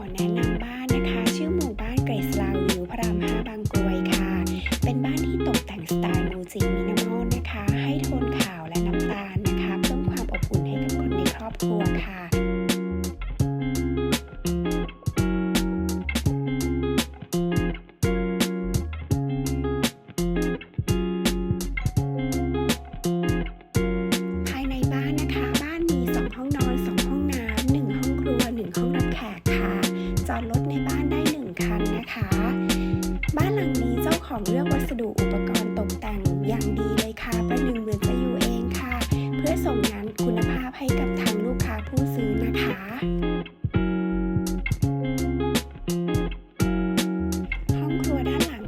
อแนะนำบ้านนะคะ ชื่อหมู่บ้านเกรสลาวิวพระราม5บางกรวยค่ะ เป็นบ้านที่ตกแต่งสไตล์มูจิมินิมอลนะคะ ให้โทนขาวและน้ำตาลนะคะ เพิ่มความอบอุ่นให้กับคนในครอบครัวค่ะ ดรถในบ้านได้ 1 คันนะคะ บ้านหลังนี้เจ้าของเลือกวัสดุอุปกรณ์ตกแต่งอย่างดีเลยค่ะ ประหนึ่งเหมือนจะอยู่เองค่ะ เพื่อส่งงานคุณภาพให้กับทางลูกค้าผู้ซื้อนะคะห้องครัวด้านหลั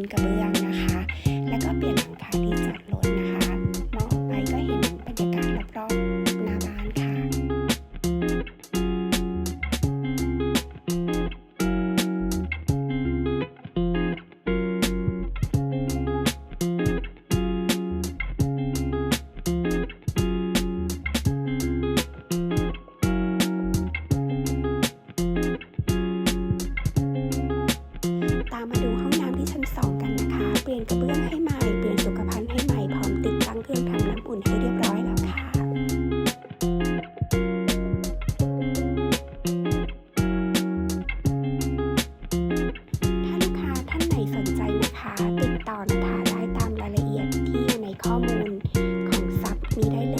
ปูพื้นกระเบื้อง มาดูห้องน้ำที่ชั้นสองกันนะคะ เปลี่ยนกระเบื้องให้ใหม่ เปลี่ยนสุขภัณฑ์ให้ใหม่ พร้อมติดตั้งเครื่องทำน้ำอุ่นให้เรียบร้อยแล้วค่ะถ้าลูกค้าท่านไหนสนใจนะคะ ติดต่อนะคะได้ตามรายละเอียดที่อยู่ในข้อมูลของซับนี้ได้เลย